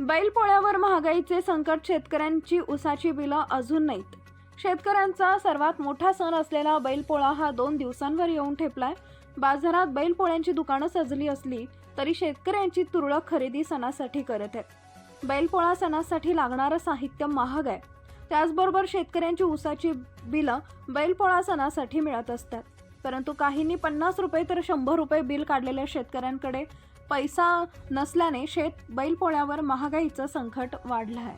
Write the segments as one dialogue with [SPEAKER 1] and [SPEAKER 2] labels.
[SPEAKER 1] बैलपोळ्यावर महागाईचे संकट शेतकऱ्यांची उसाची बिलं अजून नाहीत. शेतकऱ्यांचा सर्वात मोठा सण असलेला बैलपोळा हा दोन दिवसांवर येऊन ठेपलाय. बाजारात बैलपोळ्यांची दुकानं सजली असली तरी शेतकऱ्यांची तुरळक खरेदी सणासाठी करत आहेत. बैलपोळा सणासाठी लागणारं साहित्य महाग आहे. त्याचबरोबर शेतकऱ्यांची उसाची बिलं बैलपोळा सणासाठी मिळत असतात. परंतु काहींनी पन्नास रुपये तर शंभर रुपये बिल काढलेल्या शेतकऱ्यांकडे पैसा नसल्याने शेत बैलपोळ्यावर महागाईचं संकट वाढलं आहे.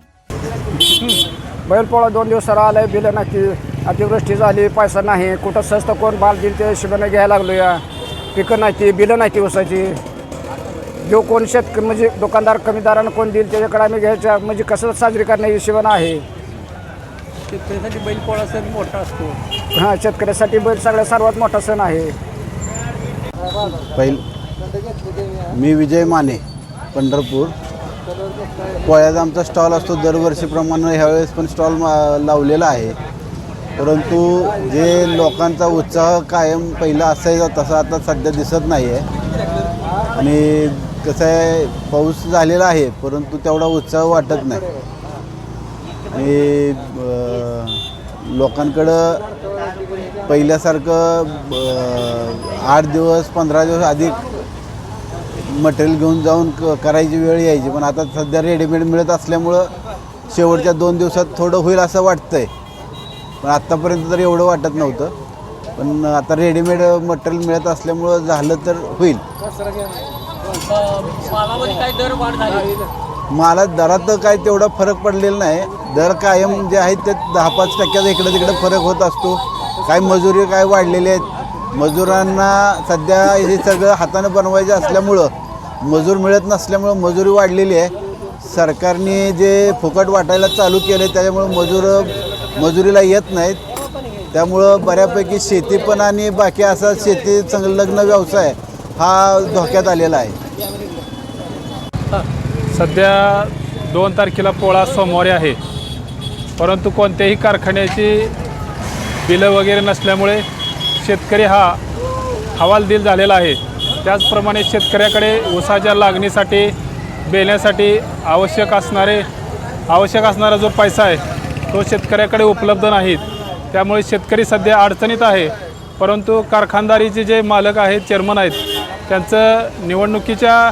[SPEAKER 2] बैलपोळा दोन दिवसाला आलाय बिलं नाही अतिवृष्टी झाली पैसा नाही. कुठं स्वस्त कोण बाल दिल ते हिशोबाने घ्यायला लागलो या. पिकं नाही ती बिलं नाही ती उसाची. जो कोण शेतकरी म्हणजे दुकानदार कमीदारानं कोण देईल त्याच्याकडे आम्ही घ्यायच्या म्हणजे कसं साजरी करण्या हिशोबानं आहे.
[SPEAKER 3] शेतकऱ्यासाठी बैलपोळा सण मोठा असतो.
[SPEAKER 2] हां शेतकऱ्यासाठी बैल सगळ्यात सर्वात मोठा सण आहे.
[SPEAKER 4] पहिल मी विजय माने पंढरपूर. पोळ्याचा आमचा स्टॉल असतो दरवर्षीप्रमाणे ह्यावेळेस पण स्टॉल मा- लावलेला आहे. परंतु जे लोकांचा उत्साह कायम पहिला असायचा तसा आता सध्या दिसत नाही आहे आणि कसं आहे पाऊस झालेला आहे परंतु तेवढा उत्साह वाटत नाही. आणि लोकांकडं पहिल्यासारखं आठ दिवस पंधरा दिवस अधिक मटेरियल घेऊन जाऊन क करायची वेळ यायची. पण आता सध्या रेडीमेड मिळत असल्यामुळं शेवटच्या दोन दिवसात थोडं होईल असं वाटतंय. पण आत्तापर्यंत तर एवढं वाटत नव्हतं. पण आता रेडीमेड मटेरियल मिळत असल्यामुळं झालं तर होईल. मला दरात काय तेवढा फरक पडलेला नाही. दर कायम जे आहेत ते दहा पाच टक्क्याचा इकडं तिकडं फरक होत असतो. काय मजुरी काय वाढलेले आहेत मजुरांना सध्या हे सगळं हातानं बनवायचं असल्यामुळं मजूर मिळत नसल्यामुळं मजुरी वाढलेली आहे. सरकारने जे फुकट वाटायला चालू केले त्याच्यामुळं मजूर मजुरीला येत नाहीत. त्यामुळं बऱ्यापैकी शेती पण आणि बाकी असा शेती संलग्न व्यवसाय हा धोक्यात आलेला आहे.
[SPEAKER 5] सध्या दोन तारखेला पोळा सोमवारी आहे. परंतु कोणत्याही कारखान्याची बिलं वगैरे नसल्यामुळे शेतकरी हा हवालदिल झालेला आहे. त्याचप्रमाणे शेतकऱ्याकडे ऊसाच्या लागणीसाठी बेण्यासाठी आवश्यक असणारे आवश्यक असणारा जो पैसा आहे तो शेतकऱ्याकडे उपलब्ध नाहीत. त्यामुळे शेतकरी सध्या अडचणीत आहे. परंतु कारखानदारीचे जे मालक आहेत चेअरमन आहेत त्यांचं निवडणुकीच्या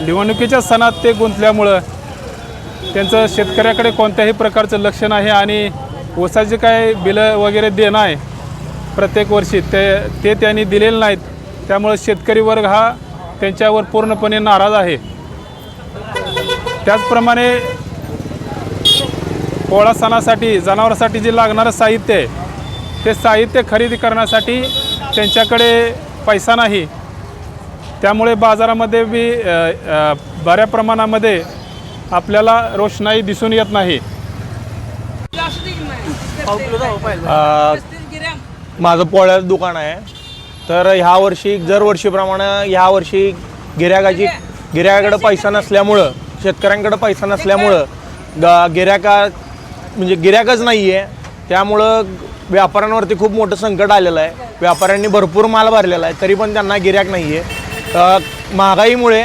[SPEAKER 5] निवडणुकीच्या सणात ते गुंतल्यामुळं त्यांचं शेतकऱ्याकडे कोणत्याही प्रकारचं लक्ष नाही आणि ऊसाचे काय बिलं वगैरे देणं आहे प्रत्येक वर्षी ते ते त्यांनी दिलेले नाहीत. त्यामुळे शेतकरी वर्ग हा त्यांच्यावर पूर्णपणे नाराज आहे. त्याचप्रमाणे पोळा सणासाठी जनावरांसाठी जे लागणारं साहित्य आहे ते साहित्य खरेदी करण्यासाठी त्यांच्याकडे पैसा नाही. त्यामुळे बाजारामध्ये बी बऱ्या प्रमाणामध्ये आपल्याला रोषणाई दिसून येत नाही.
[SPEAKER 6] माझं पोळ्याचं दुकान आहे. तर ह्या वर्षी दरवर्षीप्रमाणे ह्या वर्षी गिऱ्हाईकाची गिऱ्हाईकाकडे पैसा नसल्यामुळं शेतकऱ्यांकडं पैसा नसल्यामुळं ग गिऱ्हाका म्हणजे गिऱ्हाकच नाही आहे त्यामुळं व्यापाऱ्यांवरती खूप मोठं संकट आलेलं आहे. व्यापाऱ्यांनी भरपूर माल भरलेला आहे तरी पण त्यांना गिऱ्हाईक नाही आहे महागाईमुळे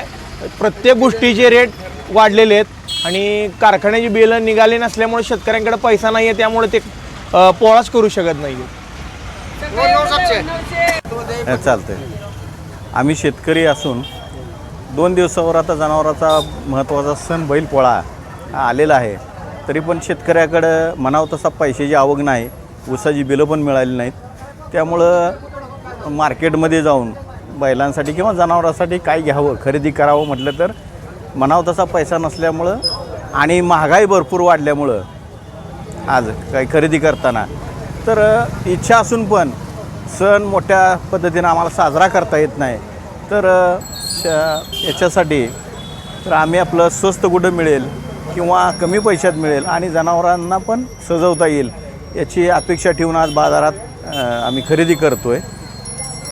[SPEAKER 6] प्रत्येक गोष्टीचे रेट वाढलेले आहेत आणि कारखान्याची बिलं निघाली नसल्यामुळे शेतकऱ्यांकडे पैसा नाही आहे त्यामुळे ते पोळाच करू शकत नाही.
[SPEAKER 7] चालतंय. आम्ही शेतकरी असून दोन दिवसावर आता जनावराचा महत्त्वाचा सण बैलपोळा हा आलेला आहे. तरी पण शेतकऱ्याकडं म्हणावं तसा पैशाची आवक नाही ऊसाची बिलं पण मिळाली नाहीत. त्यामुळं मार्केटमध्ये जाऊन बैलांसाठी किंवा जनावरांसाठी काय घ्यावं खरेदी करावं म्हटलं तर म्हणावं तसा पैसा नसल्यामुळं आणि महागाई भरपूर वाढल्यामुळं आज काही खरेदी करताना. तर इच्छा असून पण सण मोठ्या पद्धतीनं आम्हाला साजरा करता येत नाही. तर श- याच्यासाठी तर आम्ही आपलं स्वस्त कुठं मिळेल किंवा कमी पैशात मिळेल आणि जनावरांना पण सजवता येईल याची अपेक्षा ठेवून आज बाजारात आम्ही खरेदी करतो आहे